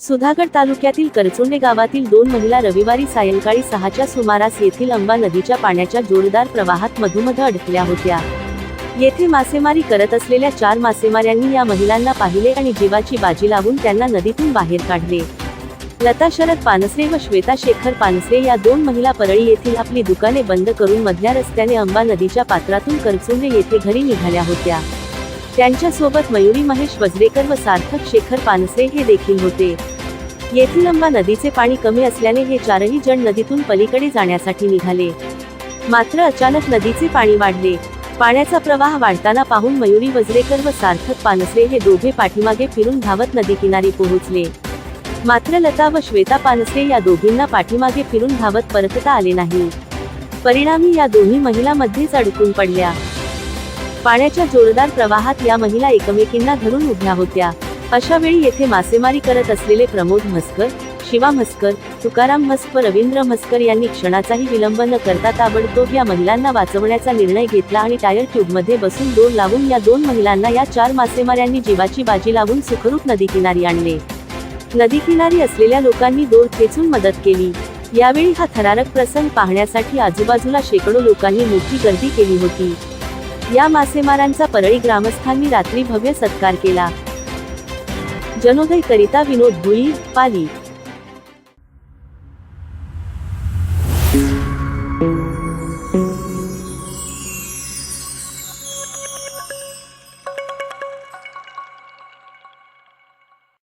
सुधागड तालुक्यातील करचोंडे गावातील दोन महिला रविवारी सायंकाळी सहाच्या सुमारास येथील अंबा नदीच्या पाण्याच्या जोरदार प्रवाहात मधोमध अडकल्या होत्या. येथे मासेमारी करत असलेल्या चार मासेमाऱ्यांनी या महिलांना पाहिले आणि जीवाची बाजी लावून त्यांना नदीतून बाहेर काढले. लता शरद पानसरे व श्वेता शेखर पानसरे या दोन महिला परळी येथील आपली दुकाने बंद करून मधल्या रस्त्याने अंबा नदीच्या पात्रातून करचुंडे येथे घरी निघाल्या होत्या. त्यांच्यासोबत मयुरी महेश वजरेकर व सार्थक शेखर पानसरे हे देखील होते. येथील अंबा नदीचे पाणी कमी असल्याने हे चारही जण नदीतून पलीकडे जाण्यासाठी निघाले. मात्र अचानक नदीचे पाणी वाढले. पाण्याचा प्रवाह वाढताना पाहून मयुरी वजरेकर व सार्थक पानसरे हे दोघे पाठीमागे फिरून धावत नदी किनारी पोहोचले. मात्र लता व श्वेता पानसरे या दोघींना पाठीमागे फिरून धावत परतता आले नाही. परिणामी या दोन्ही महिला मध्येच अडकून पडल्या. पाण्याच्या जोरदार प्रवाहात या महिला एकमेकींना धरून उभ्या होत्या. अशा वेळी येथे मासेमारी करत असलेले प्रमोद म्हस्कर शिवा म्हस्कर तुकाराम म्हस्क रवींद्र म्हस्कर यांनी क्षणाचाही विलंब न करता ताबडतोब या महिलांना वाचवण्याचा निर्णय घेतला आणि टायर ट्यूबमध्ये बसून दोर लावून या दोन महिलांना या चार मासेमाऱ्यांनी जीवाची बाजी लावून सुखरूप नदीकिनारी आणले. नदीकिनारी असलेल्या लोकांनी दोर खेचून मदत केली. यावेळी हा थरारक प्रसंग पाहण्यासाठी आजूबाजूला शेकडो लोकांनी मोठी गर्दी केली होती. या मासेमारांचा परळी ग्रामस्थांनी रात्री भव्य सत्कार केला. जनोदय करिता विनोद भुई पाली.